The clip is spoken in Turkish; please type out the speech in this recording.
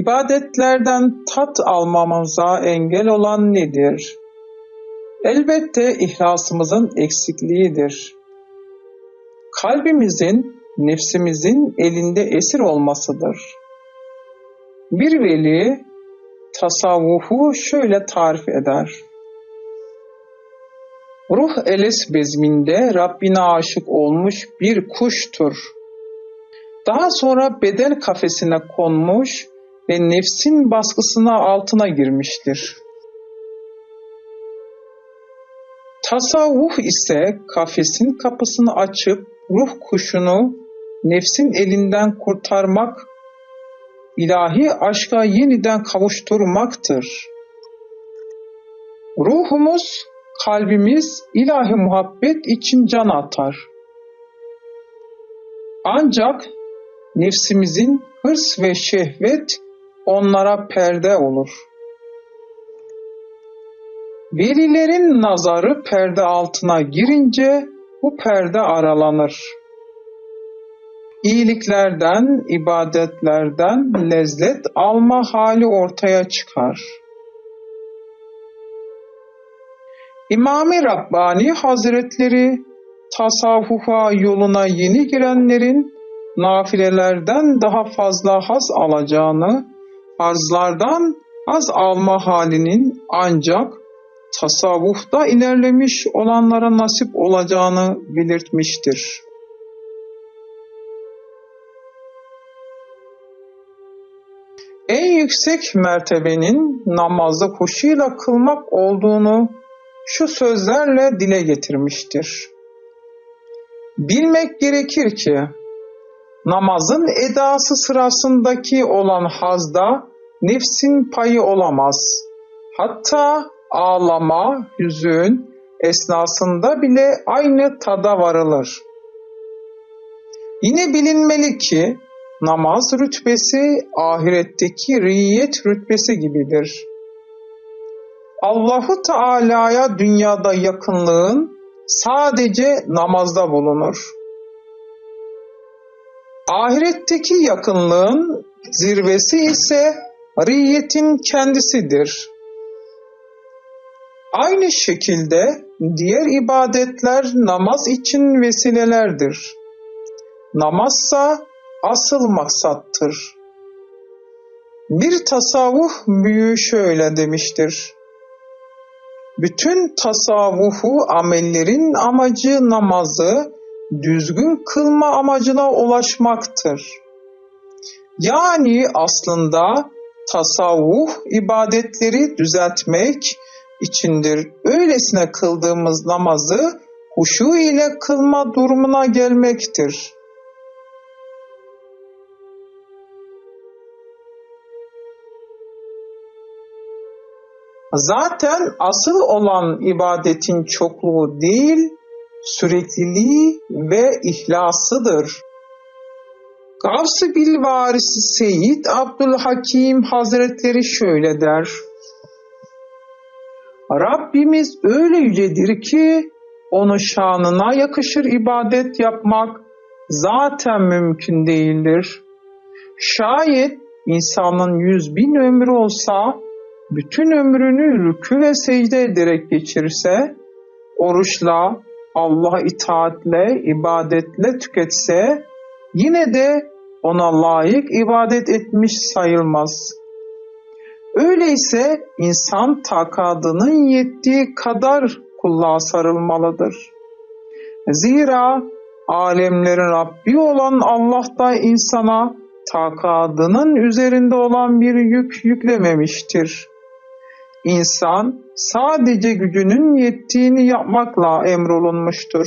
İbadetlerden tat almamıza engel olan nedir? Elbette ihlasımızın eksikliğidir. Kalbimizin, nefsimizin elinde esir olmasıdır. Bir veli tasavvufu şöyle tarif eder. Ruh eles bezminde Rabbine aşık olmuş bir kuştur. Daha sonra beden kafesine konmuş ve nefsin baskısına altına girmiştir. Tasavvuf ise kafesin kapısını açıp ruh kuşunu nefsin elinden kurtarmak, ilahi aşka yeniden kavuşturmaktır. Ruhumuz, kalbimiz ilahi muhabbet için can atar. Ancak nefsimizin hırs ve şehvet onlara perde olur. Velilerin nazarı perde altına girince bu perde aralanır. İyiliklerden, ibadetlerden lezzet alma hali ortaya çıkar. İmam-ı Rabbani Hazretleri tasavvufa yoluna yeni girenlerin nafilelerden daha fazla haz alacağını, farzlardan az alma halinin ancak tasavvufta ilerlemiş olanlara nasip olacağını belirtmiştir. En yüksek mertebenin namazı huşuyla kılmak olduğunu şu sözlerle dile getirmiştir. Bilmek gerekir ki namazın edası sırasındaki olan hazda nefsin payı olamaz. Hatta ağlama, hüzün esnasında bile aynı tada varılır. Yine bilinmeli ki namaz rütbesi ahiretteki riyet rütbesi gibidir. Allahu Teala'ya dünyada yakınlığın sadece namazda bulunur. Ahiretteki yakınlığın zirvesi ise riyetin kendisidir. Aynı şekilde diğer ibadetler namaz için vesilelerdir. Namazsa asıl maksattır. Bir tasavvuf büyüğü şöyle demiştir. Bütün tasavvufu amellerin amacı namazı düzgün kılma amacına ulaşmaktır. Yani aslında tasavvuf ibadetleri düzeltmek içindir. Öylesine kıldığımız namazı huşu ile kılma durumuna gelmektir. Zaten asıl olan ibadetin çokluğu değil, sürekliliği ve ihlasıdır. Gavs-ı Bilvarisi Seyyid Abdülhakim Hazretleri şöyle der. Rabbimiz öyle yücedir ki onun şanına yakışır ibadet yapmak zaten mümkün değildir. Şayet insanın yüz bin ömrü olsa bütün ömrünü rükü ve secde ederek geçirse, oruçla, Allah'a itaatle, ibadetle tüketse, yine de ona layık ibadet etmiş sayılmaz. Öyleyse insan takadının yettiği kadar kulluğa sarılmalıdır. Zira alemlerin Rabbi olan Allah da insana takadının üzerinde olan bir yük yüklememiştir. İnsan sadece gücünün yettiğini yapmakla emrolunmuştur.